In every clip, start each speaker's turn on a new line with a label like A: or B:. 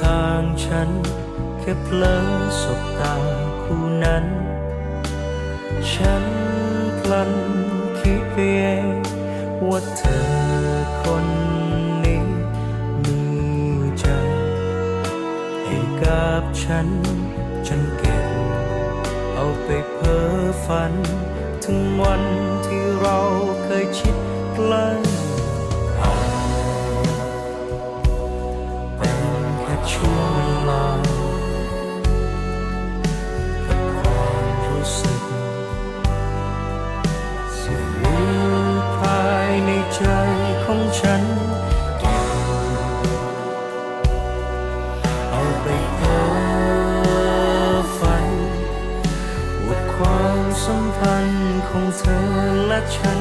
A: ทางฉัน แค่เพลอสบตาคู่นั้น ฉันพลันคิดไปเองว่าเธอคนนี้มีใจ ให้กับฉัน ฉันเก็บเอาไปเพ้อฝัน ถึงวันที่เราเคยชิดใกล้ ช่วงลากับความรู้สึกที่มีภายในใจของฉันเอาไปเพ้อฝันว่าความสัมพันธ์ของเธอและฉัน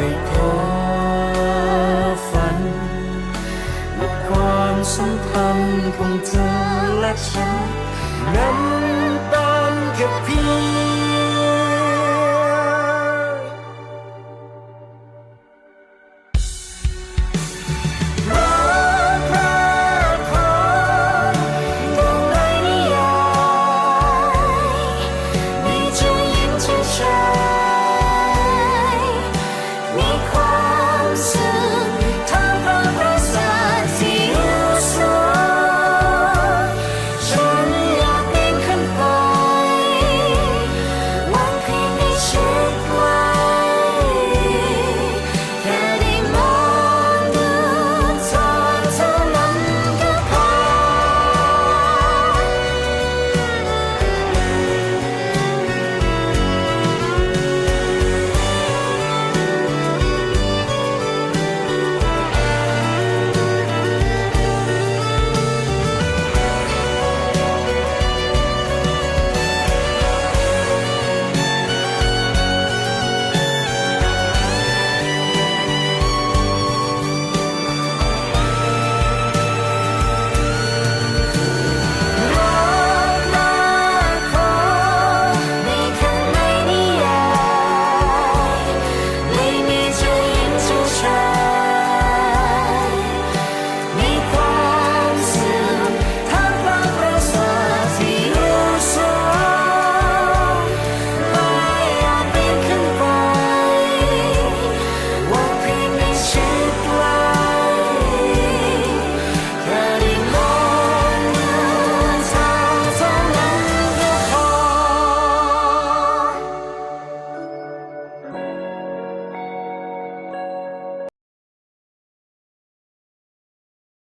A: ไปเพ้อฝันว่าความสัมพันธ์ของเธอและฉันนั้นเป็นแค่เพียง